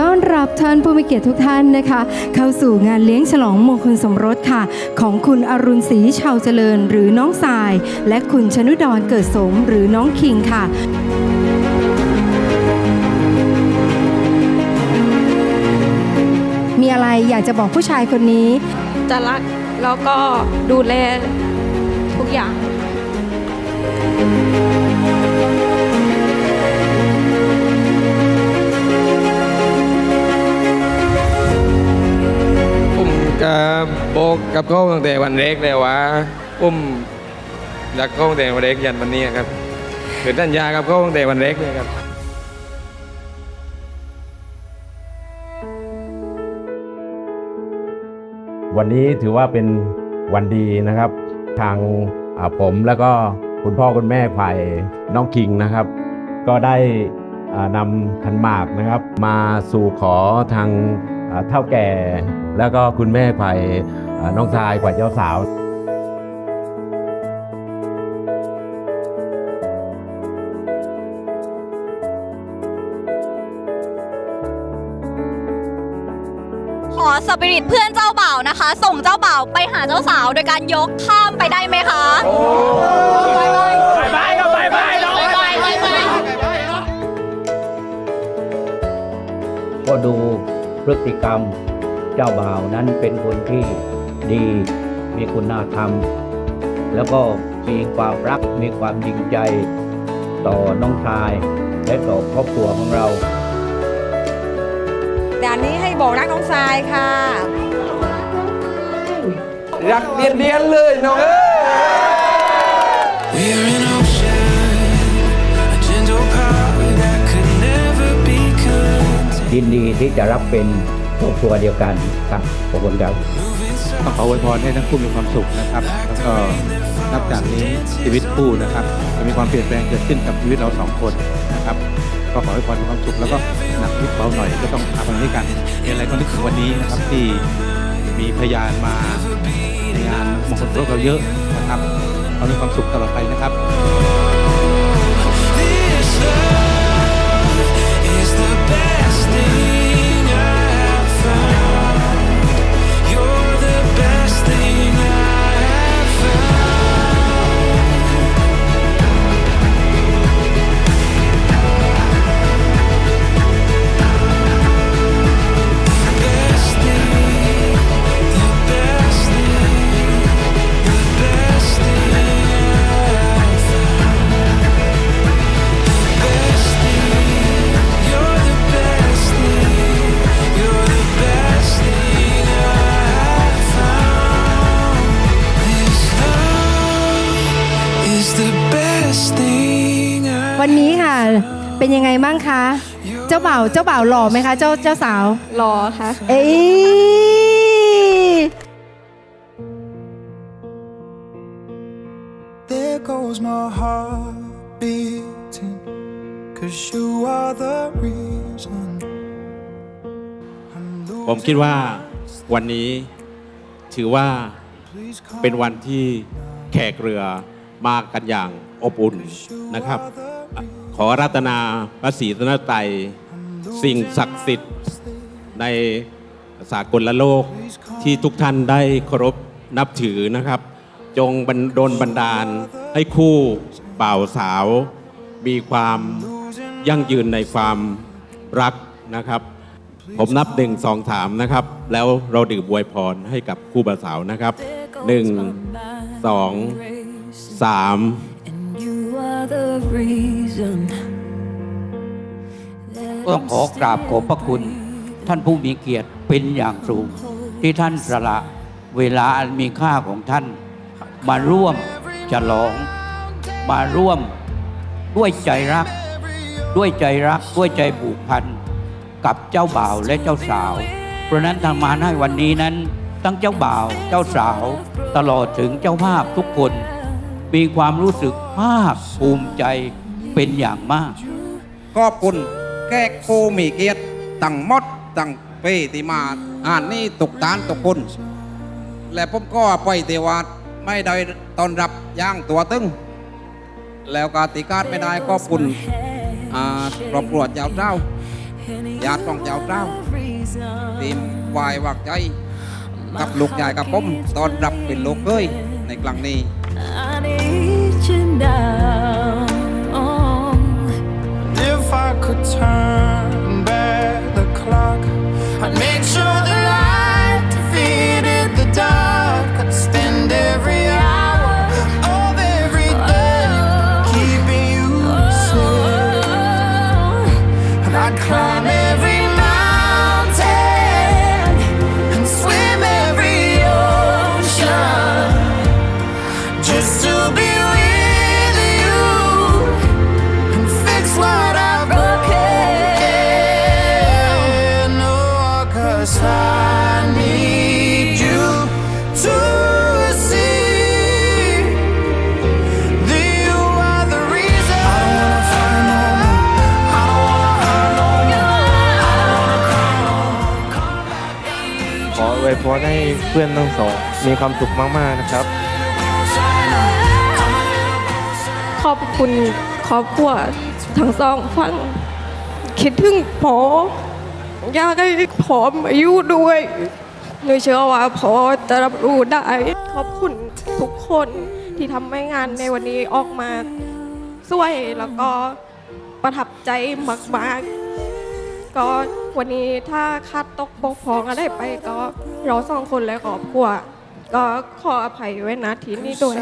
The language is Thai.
ต้อนรับท่านผู้มีเกียรติทุกท่านนะคะ เข้าสู่งานเลี้ยงฉลองมงคลสมรสค่ะ ของคุณอรุณศรีชาวเจริญ หรือน้องสาย และคุณชนุดรเกิดสมหรือน้องคิงค่ะมีอะไรอยากจะบอกผู้ชายคนนี้ จะรักแล้วก็ดูแลทุกอย่าง กับเขาตั้งแต่วันแรกเลยว่าผมรักเขาตั้งแต่วันแรกยันวันนี้ครับคือสัญญากับเขาตั้งแต่วันแรกเลยครับวันนี้ถือว่าเป็นวันดีนะครับ ทางผมแล้วก็คุณพ่อคุณแม่ฝ่ายน้องคิงนะครับ ก็ได้นำขันหมากนะครับ มาสู่ขอทาง เท่าแก่ แล้วก็คุณแม่ฝ่ายอ่าน้องชายฝ่ายเจ้าสาวขอสปิริตเพื่อนเจ้าบ่าวนะคะ ส่งเจ้าบ่าวไปหาเจ้าสาวโดยการยกข้ามไปได้ไหมคะไปไปไปไปไปไปก็ดู พฤติกรรมเจ้าบ่าวนั้นเป็นคนที่ดีมีคุณธรรม แล้วก็มีความรักมีความจริงใจ ต่อน้องชาย และต่อครอบครัวของเราแต่อันนี้ให้บอกรักน้องทรายค่ะ รักเดียนเดียนๆเลยน้องเอ้ย ยินดีที่จะรับเป็นครอบครัวเดียวกันครับขอบคุณครับต้องขออวยพรให้ทั้งคู่มีความสุขนะครับ แล้วก็นับจากนี้ชีวิตคู่นะครับ จะมีความเปลี่ยนแปลงเกิดขึ้นกับชีวิตเราสองคนนะครับก็ขอให้พรมีความสุขแล้วก็หนักนิดเบาหน่อยก็ต้องทำมันด้วยกันมีอะไรก็นึกถึงวันนี้นะครับที่มีพยานมาในงานมงคลสมรสเราเยอะนะครับเรามีความสุขตลอดไปนะครับ เป็นยังไงบ้างคะ เจ้าบ่าวเจ้าบ่าวหล่อไหมคะ เจ้าเจ้าสาว รอค่ะ เอ้ย There goes my heart beating. Cause you are the reason. I'm ผมคิดว่าวันนี้ถือว่าเป็นวันที่แขกเรือมากันอย่างอบอุ่นนะครับ ขอรัตนาพระศรีรัตนตรัยสิ่งศักดิ์สิทธิ์ในสากลโลกที่ทุกท่านได้เคารพนับถือนะครับ จงบันดลบันดาลให้คู่บ่าวสาว มีความยั่งยืนในความรักนะครับ ผมนับหนึ่งสองสามนะครับ แล้วเราดื่มบวยพรให้กับคู่บ่าวสาวนะครับหนึ่งสองสาม ต้องขอกราบขอบพระคุณ ท่านผู้มีเกียรติเป็นอย่างสูง ที่ท่านสละเวลาอันมีค่าของท่าน มาร่วมฉลอง มาร่วมด้วยใจรัก ด้วยใจรัก ด้วยใจผูกพัน กับเจ้าบ่าวและเจ้าสาว เพราะฉะนั้นทางมาให้วันนี้นั้น ทั้งเจ้าบ่าวเจ้าสาว ตลอดถึงเจ้าภาพทุกคน มีความรู้สึกภาคภูมิใจเป็นอย่างมาก ขอบคุณแขกโคมีเกียรติตั้งมดตั้งเป้ที่มาอ่านนี่ตกตานตกคน และผมก็ไปเทวาไม่ได้ตอนรับย่างตัวตึง แล้วกาติกาดไม่ได้ขอบคุณอ่าครอบครัวเจ้าเจ้าญาติของเจ้าเจ้าทีมวายวักใจ กับลูกยายกับผมตอนรับเป็นลูกเอ้ยในครั้งนี้ I need you now. ออวยพรให้เพื่อนทั้งสอง มีความสุขมากๆนะครับ ขอบคุณครอบครัวทั้งสองฝั่งคิดถึงพออยากให้พอมาอยู่ด้วยหนูเชื่อว่าพอจะรับรู้ได้ ขอบคุณทุกคนที่ทำให้งานในวันนี้ออกมาสวยแล้วก็ประทับใจมากๆ ก็วันนี้ถ้าคัดตกปกพองอะไรไปก็เราสองคนและครอบครัวก็ขออภัยไว้นะทีนี้ด้วย